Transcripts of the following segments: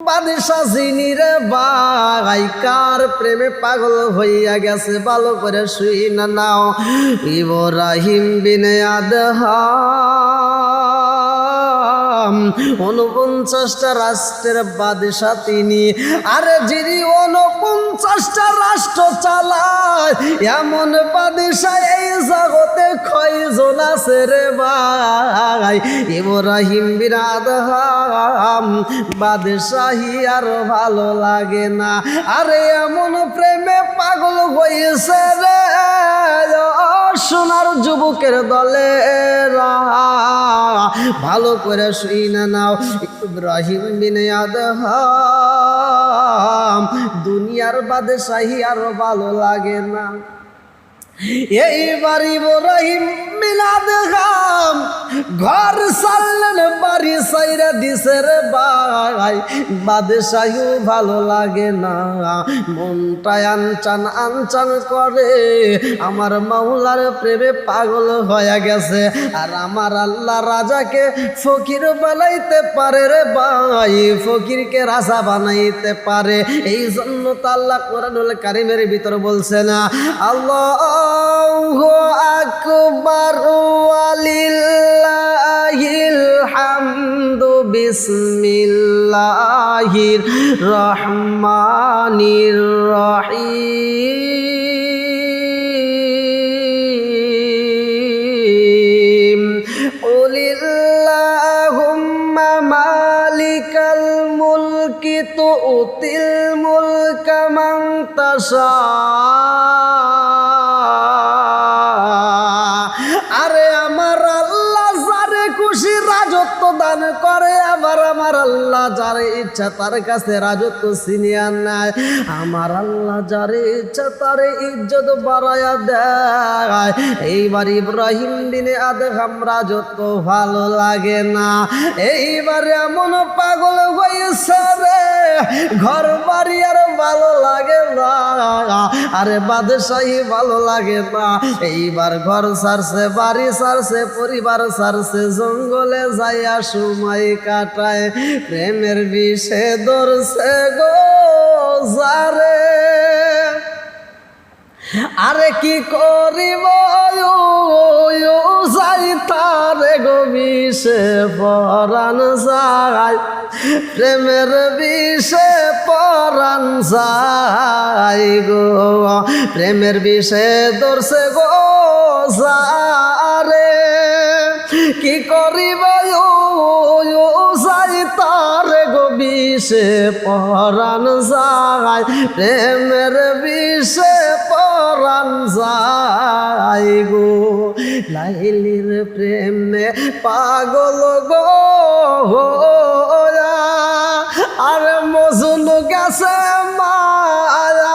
বাদশা জিনির ভাই কার প্রেমে পাগল হইয়া গেছে, ভালো করে শুই না নাও। ইব্রাহিম বিনে আদহাম। উনপঞ্চাশটা রাষ্ট্রের বাদশা তিনি। আর যিনি উনপঞ্চাশটা রাষ্ট্র চালায়, এমন বাদশা এই জগতে কয়জন আছে রে ভাই? ইব্রাহিম বিন আদহাম, বাদশাহী আর ভালো লাগে না। আরে এমন প্রেমে পাগল হয়েছে রে সোনার যুবকের দলে ভালো করে শুই না নাও ইব্রাহিম বিন দুনিয়ার বাদে শাহি আর ভালো লাগে না। এইবার ইব্রাহিম মিলাদ গাম দিছে রে ভাই, বাদশাহু ভালো লাগে না। মনটায় আনচান আনচান করে। আমার মাওলার প্রেমে পাগল হয়ে গেছে। আর আমার আল্লাহ রাজাকে ফকির বানাইতে পারে রে ভাই। ফকিরকে রাজা বানাইতে পারে। এই জন্য তো আল্লাহ কোরআনুল কারিমের ভিতর বলছে না, আল্লাহ আকবার, ওয়ালিল্লাহিল হামদু বিসমিল্লাহির রহমানির রহিম। উলিল্লাহুম্মা মালিকাল মুলকি তুতিল মুলকা মান তাশা। আমার আল্লাহ যারে ইচ্ছা তার কাছে রাজত্ব ছিনিয়ে নেয় আমার আল্লাহ যারে ইচ্ছা তারে ইজ্জত বাড়ায়া দেয়। এইবার ইব্রাহিম দিনে আদহাম রাজত্ব ভালো লাগে না। এইবার এমন পাগল হয়েছে রে ঘর বাড়ি আর ভালো লাগে না। আরে বাদশাহী ভালো লাগে না। এইবার ঘর সারছে, বাড়ি সারছে, পরিবার সারছে, জঙ্গলে যাইয়া সময় কাটায়। প্রেমের বিষে ধরছে গো যারে। আরে কি করিব? তারে গো বিষে পরাণ যায়। প্রেমের বিষে পরাণ যায় গো। প্রেমের বিষে ধরছে গো যারে। কি করিব? বিষে পরাণ যায়, প্রেমের বিষে পরাণ যায় গো। লাইলির প্রেমে পাগল গো আর মজুন গেছে মায়া।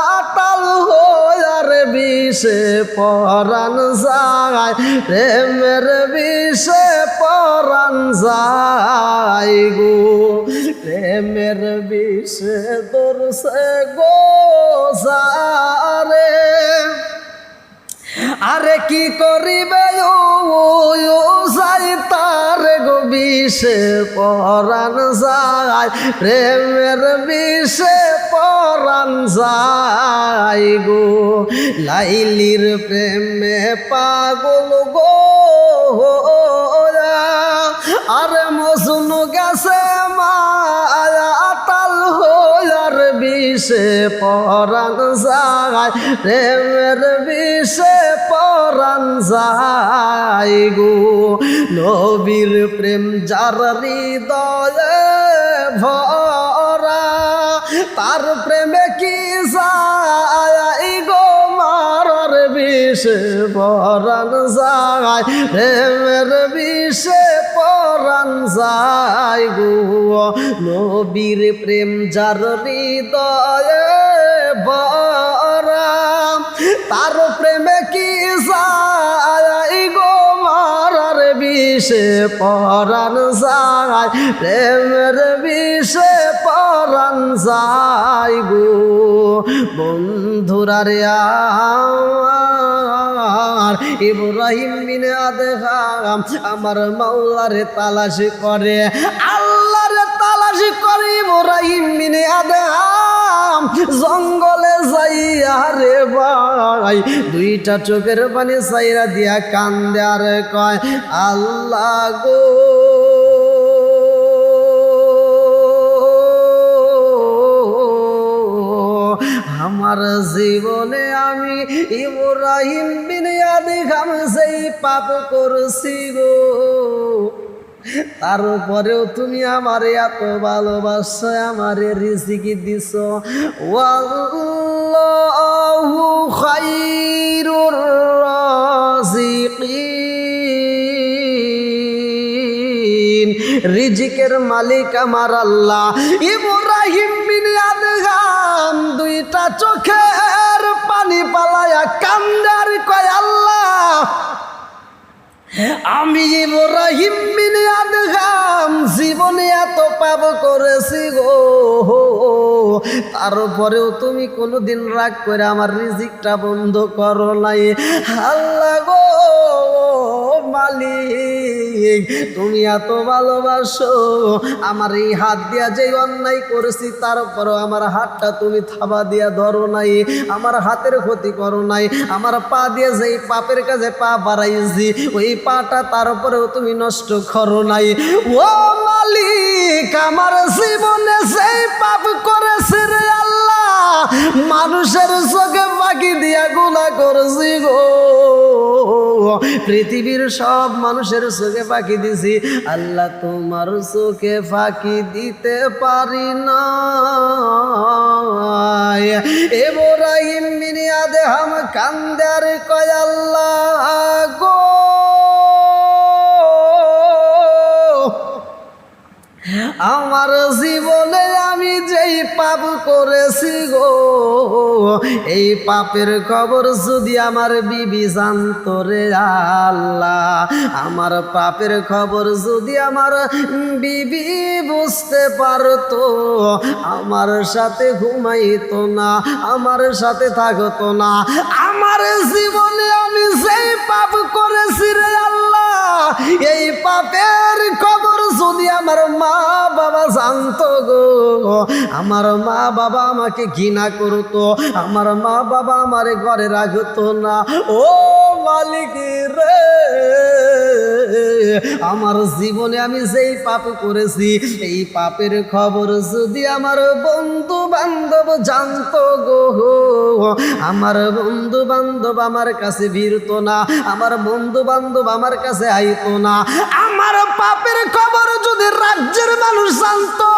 বিষে পরাণ যায়, প্রেমের বিষে পরাণ যায় গো। প্রেমের বিষে দরসে গো যারে আরে কি করিবে গো বিষে পরাণ যায়, প্রেমের বিষে পরাণ যায় গো। লাইলির প্রেমে পাগল গো। আরে মজুন গেছে মায়া তাল হইয়ার বিষে পরাণ যায়, প্রেমের বিষে পরাণ যায় গো। নবীর প্রেম যার হৃদয়ে ভরা, তার প্রেমে কি যায় গো? বিষে পরাণ যায়, প্রেমের বিষে পরাণ যায় গো নবীর প্রেম যার হৃদয়ে বরাম তার প্রেমে কি যায়? বিষে পরাণ যায়, প্রেমের বিষে পরাণ যায় গো। বন্ধুরারে আমার, ইব্রাহিম বিন আদহাম আমার মাওলারে তালাশ করে, আল্লাহরে তালাশ তল্লাশি করে ইব্রাহিম বিনে জঙ্গলে যাইয়া রে ভাই, দুইটা চোখের পানি সাইরা দিয়া কান্দে আর কয়, আল্লাহ গো। আমার জীবনে আমি ইব্রাহিম বিনিয়াদি খাম সেই পাপ করছি গো। তারপরেও তুমি আমার এত ভালোবাসো, আমারে রিজিকি রাজিকিন। রিজিকের মালিক আমার আল্লাহ। ইব্রাহিম বিন দুইটা চোখের পানি পালায়া কান্দার আমি ইব্রাহিম বিন আদগাম জীবনে এত পাপ করেছি গো। তারপরেও তুমি কোনোদিন রাগ করে আমার রিজিকটা বন্ধ করো নাই। আল্লাহ গো, মালিক, তুমি এত ভালোবাসো। আমার এই হাত দিয়া যে অন্যায় করেছি, তারপরও আমার হাতটা তুমি থাবা দিয়া ধরো নাই। আমার হাতের ক্ষতি করো নাই। আমার পা দিয়ে যেই পাপের কাছে পা বাড়াইছি, ওই পাটা তারপরেও তুমি নষ্ট করো নাই। ও মালিক, আমার জীবনে সেই পাপ করেছে রে আল্লাহ, মানুষের চোখে বাকি দিয়া গুণা করছি গো। পৃথিবীর সব মানুষের চোখে ফাঁকি দিছি, আল্লাহ তোমার চোখে ফাঁকি দিতে পারি না এবারাহিম বিনিয়াদে হাম কান্দার কয় আল্লাহ গো। আমার জীবনে আমি যেই পাপ করেছি গো, এই পাপের খবর যদি আমার বিবি জানত রে আল্লাহ, আমার পাপের খবর যদি আমার বিবি বুঝতে পারতো, আমার সাথে ঘুমাইতো না, আমার সাথে থাকতো না, আমার জীবনে আমি যেই পাপ করেছি রে এই পাপের খবর যদি আমার মা বাবা জানতো গো, আমার মা বাবা আমাকে ঘৃণা করতো, আমার মা বাবা আমার ঘরে রাখতো না। ও মালিকের রে আমার জীবনে আমি যেই পাপ করেছি, এই পাপের খবর যদি আমার বন্ধু বান্ধব জানতো গো। আমার বন্ধু বান্ধব আমার কাছে ভিড়তো না, আমার বন্ধু বান্ধব আমার কাছে আইতো না। আমার পাপের খবর যদি রাজ্যের মানুষ জানতো,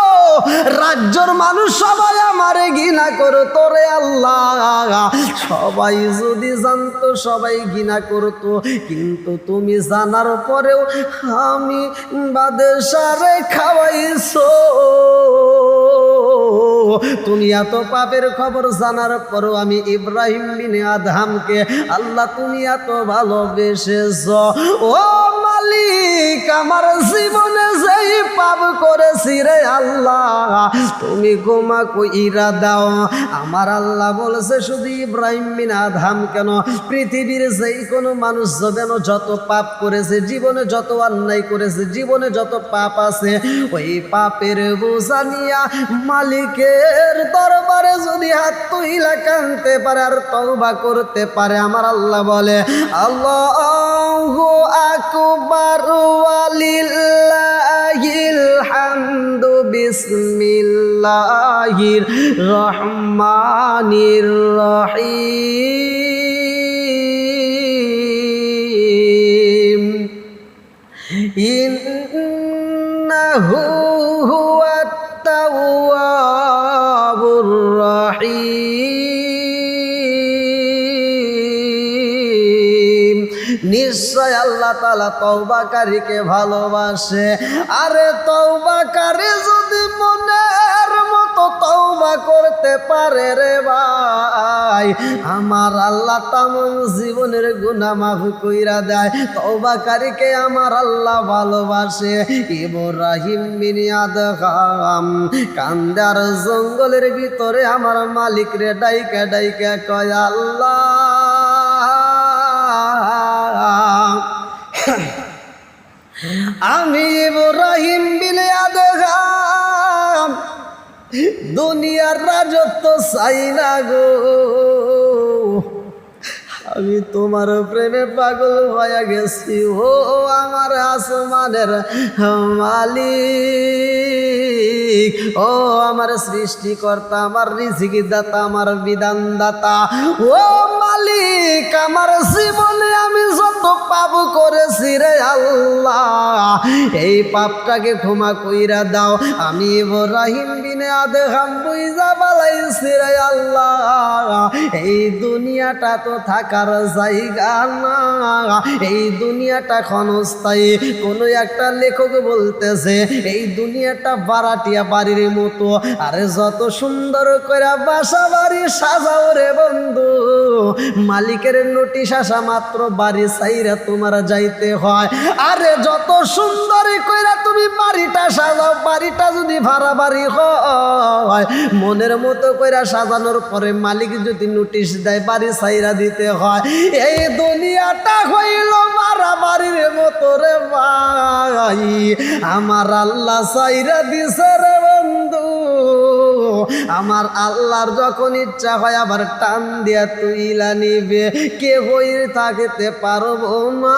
রাজ্যর মানুষ সবাই আমারে ঘৃণা করতো রে আল্লাহ। সবাই যদি জানতো, সবাই ঘৃণা করতো। কিন্তু তুমি জানার পরেও আমি বাদেশারে খাওয়াইছো। তুমি এত পাপের খবর জানার পরও আমি ইব্রাহিম বিন আদহামকে, আল্লাহ তুমি এত ভালোবেসেছ। ও মালিক! আমার জীবনে যেই পাপ করেছি রে আল্লাহ, তুমি গোমা কইরা দাও। আমার আল্লাহ বলেছে, শুধু ইব্রাহিম বিন আদহাম কেন? পৃথিবীর যেই কোনো মানুষ যেন যত পাপ করেছে, জীবনে যত অন্যায় করেছে, জীবনে যত পাপ আছে, ওই পাপের বোঝা নিয়া মালিকের দরবারে যদি হাত তুইলা কানতে পারে আর তওবা করতে পারে, আমার আল্লাহ বলে, আল্লাহু আকবার। ওয়ালিল্লাহিল হামদু বিসমিল্লাহির রহমানির রহিম। ইন্নাহু আল্লাহ তালা তৌবাকারীকে ভালোবাসে। আরে তৌবাকারী যদি মনের মতো তৌবা করতে পারে রে ভাই, আমার আল্লাহ তামম জীবনের গুনাহ মাফ কইরা দেয়। তৌবাকারীকে আমার আল্লাহ ভালোবাসে। ইব্রাহিম কান্দার জঙ্গলের ভিতরে আমার মালিক রে ডাইকা ডাইকা কয়, আল্লাহ আমি ইব্রাহিম বিন আদগাম, দুনিয়ার রাজত্ব চাই না গো। আমি তোমার প্রেমে পাগল হয়ে গেছি, ও আমার আসমানের মালিক। ও আমার সৃষ্টিকর্তা, আমার রিজিকি দাতা আমার বিধান দাতা ও মালিক, আমার জীবনে আমি যত পাপ করেছি রে আল্লাহ। এই পাপটাকে ক্ষমা কইরা দাও। আমি ইব্রাহিম বিনে আদেহাম বুইজা বালাইছি রে আল্লাহ। এই দুনিয়াটা তো থাকার জায়গা না। এই দুনিয়াটা ক্ষণস্থায়ী। কোন একটা লেখক বলতেছে, এই দুনিয়াটা বারাটিয়া বাড়ির মতো। আরে যত সুন্দর করে বাসা বাড়ি সাজাও রে বন্ধু। মালিকের নোটিশ আসা মাত্র বাড়ি সাইরা তোমার যাইতে হয়। আরে যত সুন্দর কইরা তুমি বাড়িটা সাজাও, বাড়িটা যদি ভাড়া বাড়ি হয়, মনের মতো কইরা সাজানোর পরে মালিক যদি নোটিশ দেয়, বাড়ি সাইরা দিতে হয়। এই দুনিয়াটা হইল মারা বাড়ির মতো রে ভাই। আমার আল্লাহ সাইরা দিছে রে আমার আল্লাহর যখন ইচ্ছা হয় আবার টান দিয়া তুইলা নিবে। কে হই থাকতে পারব না?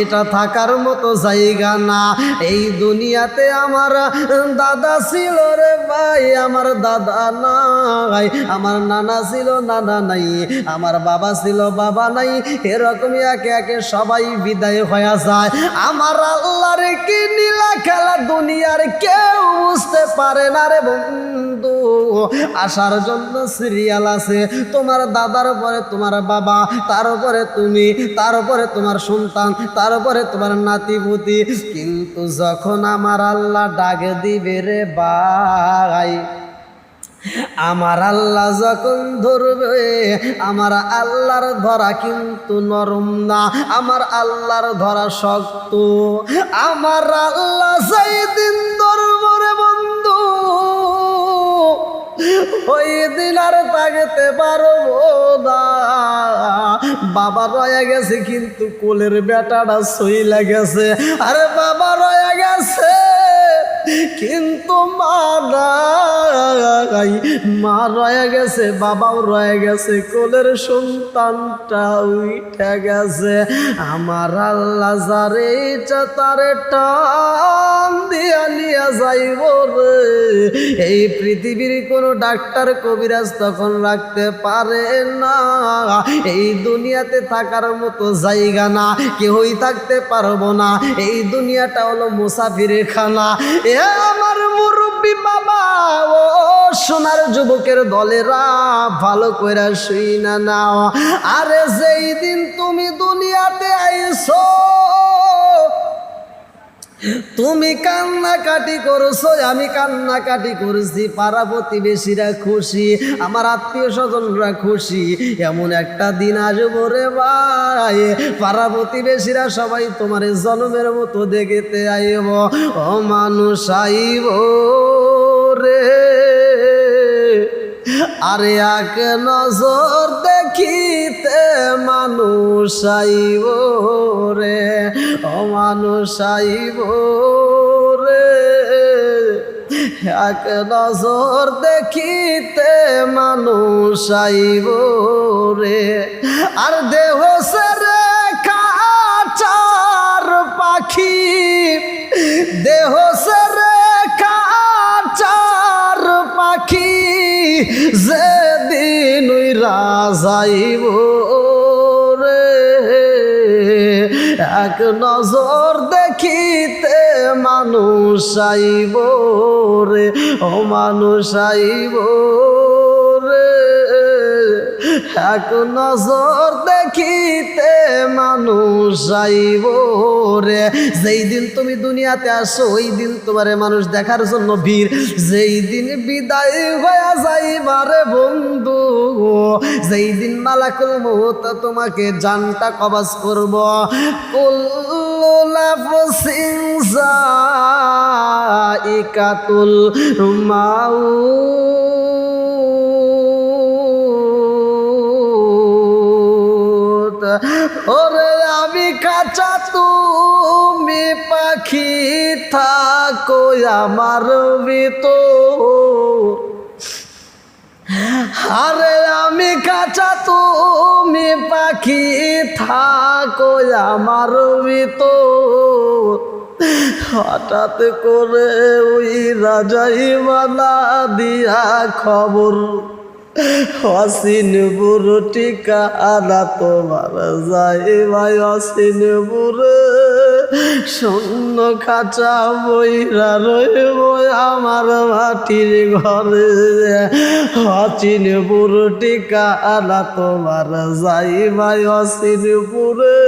এটা থাকার মতো জায়গা না। এই দুনিয়াতে আমার দাদা ছিল রে ভাই, আমার দাদা নাই। আমার নানা ছিল, নানা নাই। আমার বাবা ছিল, বাবা নাই। এরকমই একে একে সবাই বিদায় হয়ে যায়। আমার আল্লাহর কি নীলা খেলা দুনিয়ার কেউ বুঝতে পারে না রে বন্ধু। আসার জন্য সিরিয়াল আছে। তোমার দাদার পরে তোমার বাবা, তার উপরে তুমি, তার উপরে তোমার সন্তান, তার উপরে তোমার নাতিপুতি। কিন্তু যখন আমার আল্লাহ ডাক দিবে রে ভাই, আমার আল্লাহ যখন ধরবে, আমার আল্লাহর ধরা কিন্তু নরম না, আমার আল্লাহর ধরা শক্ত। আমার আল্লাহ সেই দিন ওই দিন আর থাকতে পারব না। বাবা রয়ে গেছে, কিন্তু কোলের বেটাটা সই লেগেছে। আরে বাবা রয়ে গেছে। কিন্তু মা নাই মা রয়ে গেছে, বাবাও রয়ে গেছে, কোলের সন্তানটা উঠে গেছে। আমার আল্লাহ যারে তারে টান দিয়া নিয়ে যাইব রে। এই পৃথিবীর কোনো ডাক্তার কবিরাজ তখন রাখতে পারে না। এই দুনিয়াতে থাকার মতো জায়গা না কেউই থাকতে পারব না। এই দুনিয়াটা হলো মুসাফিরের খানা। আমার মুরব্বী বাবা, ও সোনার যুবকের দলেরা, ভালো কইরা শুই না নাও। আরে যেই দিন তুমি দুনিয়াতে আইছো তুমি কান্নাকাটি করছ, আমি কান্নাকাটি করছি পাড়া প্রতিবেশীরা খুশি, আমার আত্মীয় স্বজনরা খুশি। এমন একটা দিন আসব রে ভাই পাড়া প্রতিবেশীরা সবাই তোমার জন্মের মতো দেখতে আইব। ও মানুষ আইব রে। আরে এক নজর দেখিতে মানুষ আইব রে, ও মানুষ আইব রে। এক নজর দেখিতে মানুষ আইব রে, আর দেহ সেরে কাচার পাখি, দেহ রাজাইব রে। এক নজর দেখিতে মানুষ আইব রে। ও মানুষ আইব এক নজর দেখিতে মানুষ আইব রে। যেই দিন তুমি দুনিয়াতে আসো, ওই দিন তোমারে মানুষ দেখার জন্য ভিড়। যেই দিন বিদায় হয়ে যাইবারে বন্ধু যেই দিন মালাকুল মৌত তোমাকে জানটা কবাজ করব। নাফসিন যাইকাতুল ওরে আমি কাঁচা, তুমি পাখি, থাকো আমার ভিতর। আরে আমি কাঁচা, তুমি পাখি, থাকো আমার ভিতর। হঠাৎ করে ওই রাজাই বানা দিয়া খবর অসিন বুড়ো টিকা আনা তোমার যাই ভাই, অসিন বুড়ে শূন্য খাঁচা বইরা রইব আমার মাটির ঘরে। অচিন বুড়ো টিকা আনা তোমার যাই ভাই, অসিন বুড়ে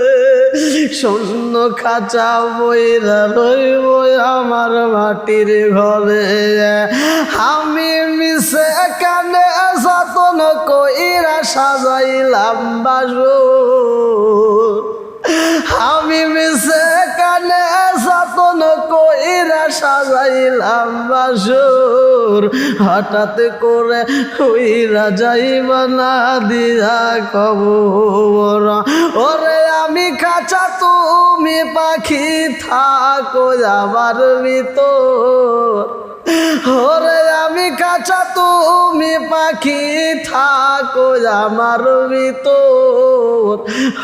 শূন্য খাঁচা বইরা রইব আমার মাটির ঘরে। আমি মিশে কানে যতন কইরা সাজাইলাম বাসু আমি মিশে কানে যতন কইরা সাজাইলাম বাসুর। হঠাৎ করে হইরা যাইবা না দিয়া খবর ওরে আমি কাঁচা তুমি পাখি থাকো আমার ভিতর। ওরে আমি কাঁচা, তুমি পাখি, থাকো আমার ভিতর।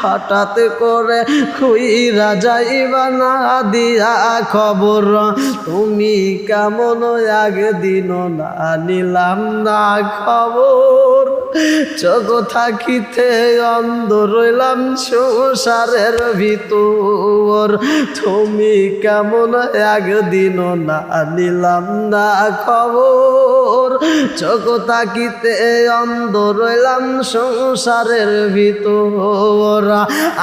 হঠাৎ করে খুই যাইবা না দিয়া খবর। তুমি কেমন একদিন না নিলাম না খবর। চোখ থাকিতে অন্ধ রইলাম সংসারের ভিতর। তুমি কেমন একদিন না নিলাম না খবর। চোখ থাকিতে অন্ধ রইলাম সংসারের ভিতর।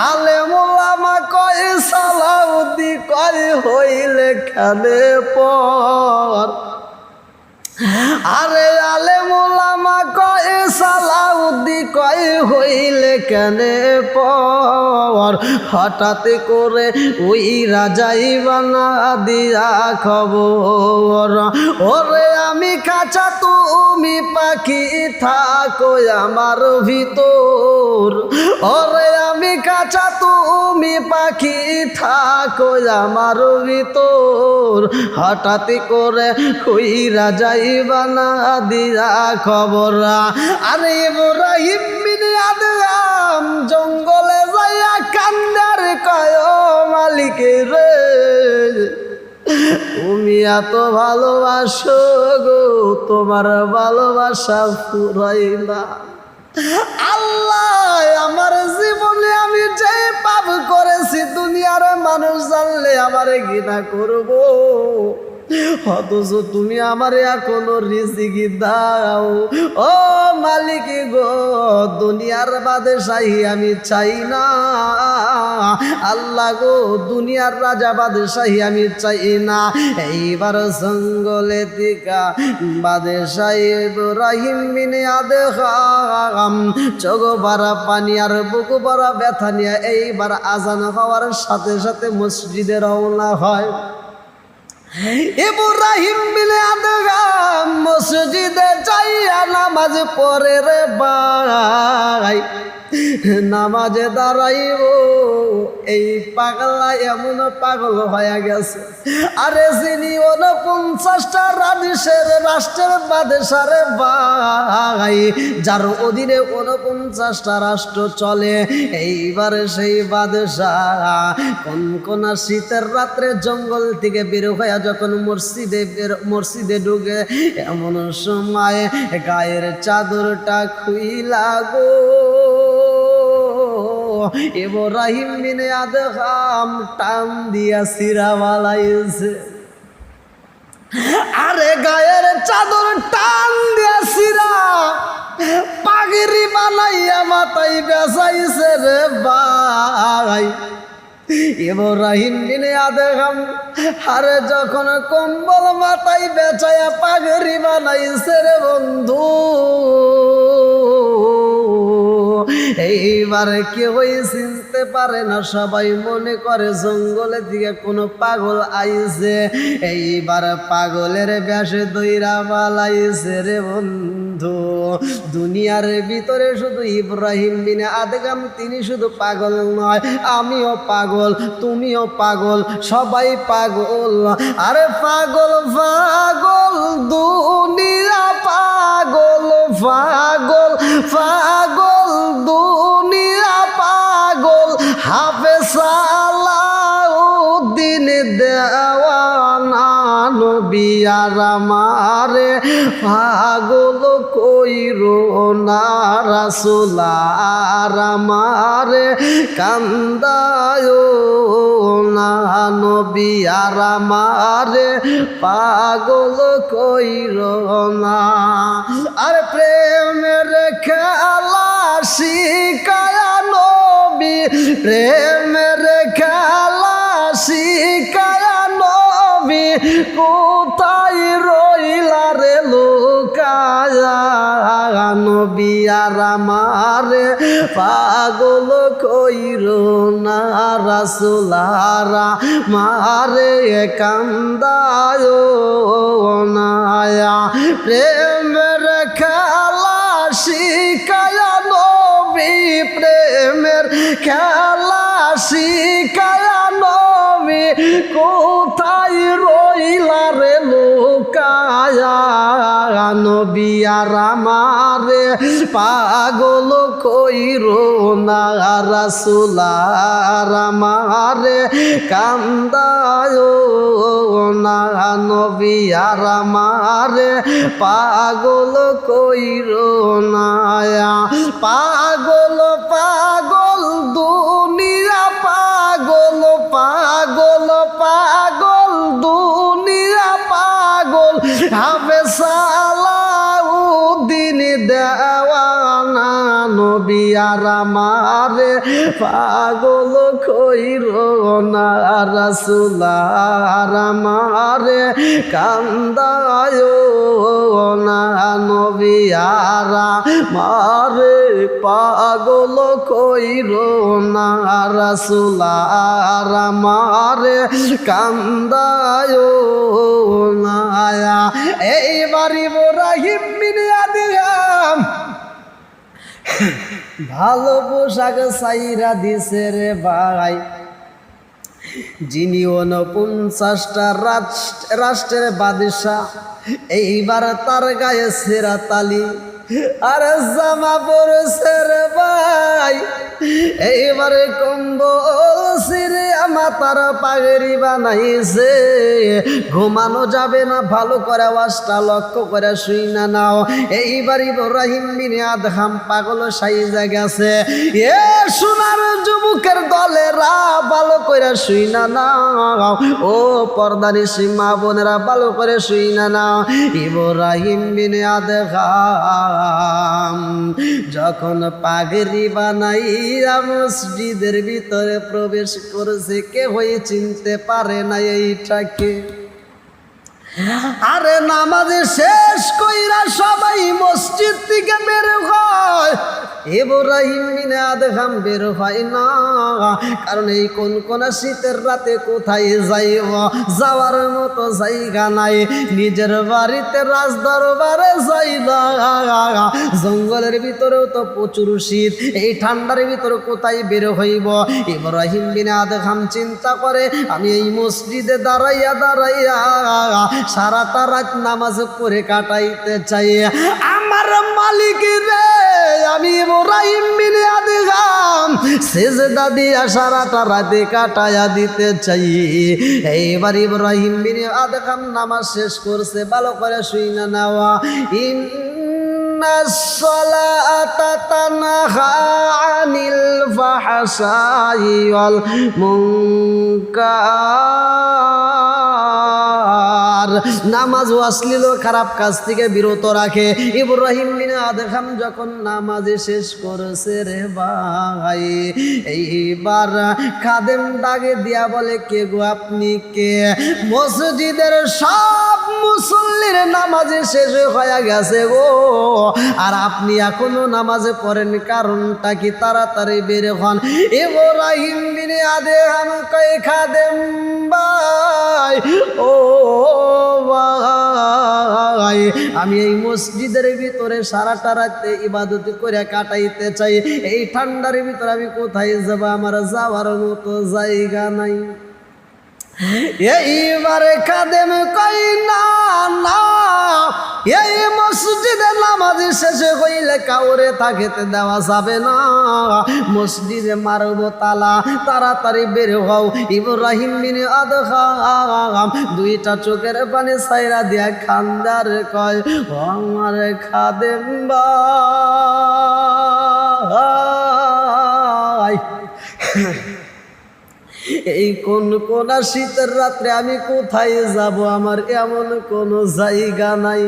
আলে মোলামা কয় সালাউদ্দি কয় হইলে খেলে পর? আরে আলে মোলামা কয়ে সালাউদ্দি কয় হইলে কেনে পর? হঠাৎ করে ওই রাজাই বানা দিয়া খবর। ওরে আমি কাঁচা তুমি পাখি থাকো আমার ভিতর। ওরে আমি কাঁচা তুমি পাখি থাকো আমার ভিতর। হঠাৎ করে ওই রাজাই বানা দিয়া খবর। আরে ইব্রাহিম বিন আদম, জঙ্গলে যাইয়া কান্দার কয়, মালিক রে, তুমি এত ভালোবাসো গো, তোমার ভালোবাসা ফুরাই না আল্লাহ আমার জীবনে আমি যে পাপ করেছি দুনিয়ার মানুষ জানলে আমারে ঘৃণা করব। অথচ তুমি আমার এখনও রিজিকি দাও। ও মালিক গো, দুনিয়ার বাদে শাহী আমি চাই না। আল্লাহ গো, দুনিয়ার রাজা বাদে শাহী আমি চাই না। এইবার জঙ্গলে দিকা বাদে শাহী ইব্রাহিম বিনে আদে খাম চোখ বারা পানি আর বুকু বারা ব্যথা নিয়ে এইবার আজান হওয়ার সাথে সাথে মসজিদে রওনা হয়। ইব্রাহিম বিলে আদগাম মসজিদে যাইয়া নামাজ পড়ে রে ভাই। নামাজে দাঁড়াইব। এই পাগলা এমন পাগল হয়ে গেছে। আরে যিনি উনপঞ্চাশটা রাদেশের রাষ্ট্রের বাদেশারে ভাই, যার অধীনে উনপঞ্চাশটা রাষ্ট্র চলে, এইবারে সেই বাদেশা কোন কোন শীতের রাত্রে জঙ্গল থেকে বের হয়ে যখন মসজিদে বের, মসজিদে ঢুকে, এমন সময় গায়ের চাদরটা খুইলা গো। ইব্রাহিম বিনে আদহাম টান দিয়া সিরা বালাইছে। আরে গায়ের চাদর টান দিয়া সিরা পাগড়ি বানাইয়া মাথায় বেসাইছে রে ভাই। ইব্রাহিম বিনে আদহাম, আরে যখন কম্বল মাথায় বেচায়া পাগড়ি বানাইছে রে বন্ধু। এইবার কেউই চিনতে পারে না, সবাই মনে করে জঙ্গলের দিকে কোনো পাগল আইছে। এইবার পাগলের ব্যাসে দইরা বালাইছে রে বন্ধু। দুনিয়ার ভিতরে শুধু ইব্রাহিম বিনে আদগাম, তিনি শুধু পাগল নয়, আমিও পাগল, তুমিও পাগল, সবাই পাগল। আরে পাগল পাগল, দুনিয়া পাগল পাগল পাগল। নবিয়ার আমারে পাগল কইর না রাসুলার আমারে কান্দায় না। নবিয়ার আমারে পাগল কইর না। আর প্রেমের খেলা শিকায়া নবী, প্রেমের খেলা শিকায়া নবী নবী আর আমারে পাগল কইর না রাসুলারা মারে কান্দায় নায়া নবী আর পাগল কইর না, রাসুলার আমারে কান্দায় না নবী আর আমারে পাগল কইর না। পাগল পাগল, দুনিয়া পাগল পাগল পাগল, দুনিয়া পাগল হবে সালাউদ্দিন دعوا নবী আর আমারে পাগল কইর না রাসুলার আমারে কান্দায় না। নবী মারে পাগল কইর না রাসুলার আমারে কান্দায় নায়া এইবার ইব্রাহিম বিন আদিয়াম ভালো পোশাক সাইরা দিছে রে ভাই। যিনি উনপঞ্চাশটা রাষ্ট্রের বাদশাহ, এইবার তার গায়ে সেরা তালি। আর জামা পরে রে ভাই। এইবারে কম্বল সিরে মাতার পাগড়ি বানাইছে। ঘুমানো যাবে না, ভালো করে আওয়াজটা লক্ষ্য করে শুই না নাও। এইবার ইব্রাহিম বিনে আদহাম পাগল সাইজা গেছে। এ সোনার যুবকের দলেরা ভালো করে শুই না নাও। ও পর্দানি সীমা বোনেরা, ভালো করে শুই না নাও। ইব্রাহিম বিনে আদহাম যখন পাগড়ি বানাইয়া মসজিদের ভিতরে প্রবেশ করেছে কে হয়ে চিনতে পারে না এইটাকে। আরে নামাজে শেষ কইরা সবাই মসজিদ থেকে বের হয়। কারণ এই কোন কোন শীতের রাতে কোথায় যাইব? যাওয়ার মতো জায়গা নাই। নিজের বাড়িতে রাজ দরবারে যাই না জঙ্গলের ভিতরেও তো প্রচুর শীত। এই ঠান্ডার ভিতরে কোথায় বের হইব? ইব্রাহিম বিনে আদহাম চিন্তা করে, আমি এই মসজিদে দাঁড়াইয়া দাঁড়াইয়া সারাটা রাত নামাজ পড়ে কাটাইতে চাই। আমার মালিক রে আমি ইব্রাহিম বিনে আদহাম সেজদা দিয়া সারাটা রাতে কাটায়া দিতে চাই এইবার ইব্রাহিম বিনে আদহাম নামাজ শেষ করছে ভালো করে শুই না নেওয়া ইন الصلاة تنهى عن الفحشاء والمنكر নামাজ অশ্লীল ও খারাপ কাজ থেকে বিরত রাখে। ইব্রাহিম বিন আদহাম যখন নামাজে শেষ করেছে, রে ভাই, এইবার খাদেম দাগে দিয়া বলে, কে গো আপনি কে? মসজিদের সব মুসল্লির নামাজে শেষ হয়ে গেছে গো। আর আপনি এখনও নামাজে পড়েন, কারণটা কি তাড়াতাড়ি বের হন? ইব্রাহিম বিন কই খাদেম ভাই, ও ভাই, আমি এই মসজিদের ভিতরে সারাটা রাতে ইবাদত করে কাটাইতে চাই। এই ঠান্ডার ভিতরে আমি কোথায় যাব? আমার যাওয়ার মতো জায়গা নাই। এইবারে কাদেম কই না এই মসজিদে নামাজ শেষে হইলে কাউরে থাকিতে দেওয়া যাবে না। মসজিদে মারব তালা, তাড়াতাড়ি বের হও। ইব্রাহিম বিন আদহাম দুইটা চোখের পানি সাইরা দিয়া খান্দার কয়, আমার খাদেম ভাই। এই কোন কোন শীতের রাত্রে আমি কোথায় যাব? আমার এমন কোন জায়গা নাই।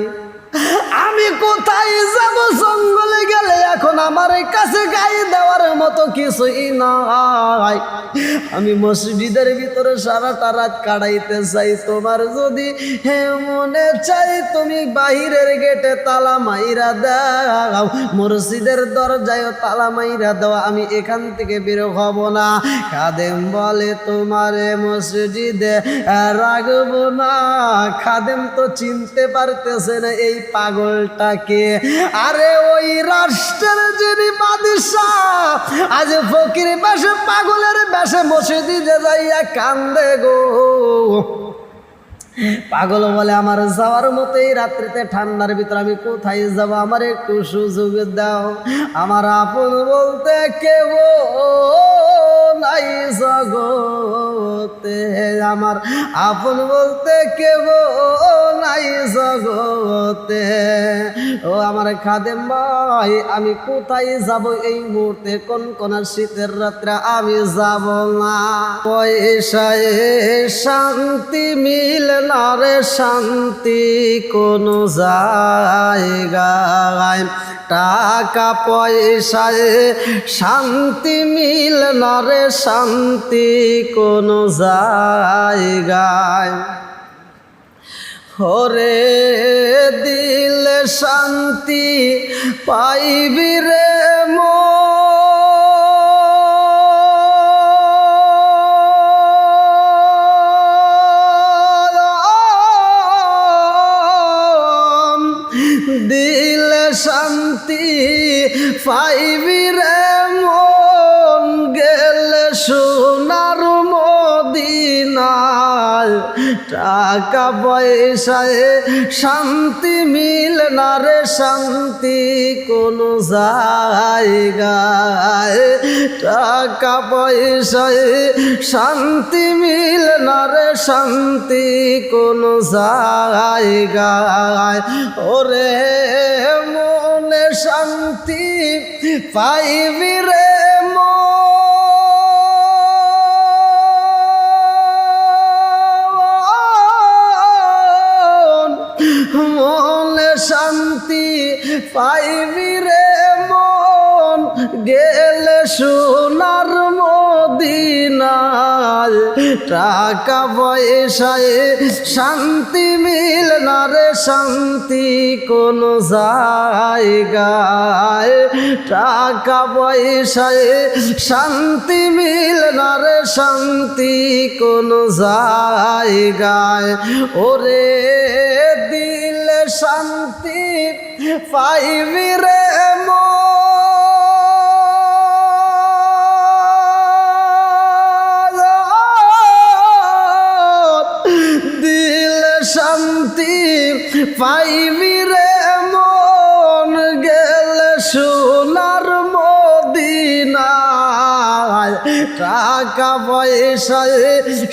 আমি কোথায় যাব? আমার কাছে গায়ে দেওয়ার মতো কিছুই নাই। আমি মসজিদের ভিতরে সারাটা রাত কাটাইতে চাই। তোমার যদি হে মনে চাই, তুমি বাহিরের গেটে তালা মাইরা দাও। মসজিদের দরজায় তালা মাইরা দাও, আমি এখান থেকে বের হব না। খাদেম বলে, তোমারে মসজিদে রাখব না। খাদেম তো চিনতে পারতেছে না এই পাগলটাকে। আরে ওই রাষ্ট্রের যিনি বাদশাহ। আজ ফকির বেশে পাগলের বেশে মসজিদে যাইয়া কান্দে গো। পাগল বলে আমার যাওয়ার মতো এই রাত্রিতে ঠান্ডার ভিতরে আমি কোথায় যাব? আমার একটু সুযোগ দাও। আমার আপন বলতে কেউ নাই জগতে। আমার আপন বলতে কেউ নাই জগতে। ও আমার খাদেম ভাই, আমি কোথায় যাব? এই মুহূর্তে কোন কোন শীতের রাত্রে আমি যাব না। পয়সায় শান্তি মিল না রে শান্তি কোন জায়গায় টাকা পয়সায় শান্তি মিল না রে শান্তি কোন জায়গায় হরে দিল শান্তি পাইবি রে মন। পাইবি টাকা পয়সায় শান্তি মিল না রে শান্তি কোন জায়গায়। টাকা পয়সায় শান্তি মিল না রে শান্তি কোন জায়গায়। ওরে মনে শান্তি পাইবি রে মন শান্তি পাইবি রে মন। গেলে সোনার মদিনায় টাকা পয়সায় শান্তি মিল না রে শান্তি কোন জায়গায়। টাকা পয়সায় শান্তি মিল না রে শান্তি কোন জায়গায়। ওরে দিল শান্তি পাইবি রে। দিল শান্তি পাইবি রে মন গেল সোনার টাকা পয়সায়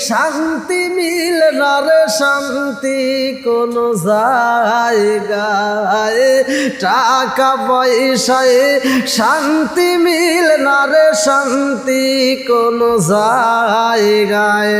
শান্তি মিল না রে, শান্তি কোন জায়গায়। টাকা পয়সায় শান্তি মিল না রে, শান্তি কোন জায়গায়।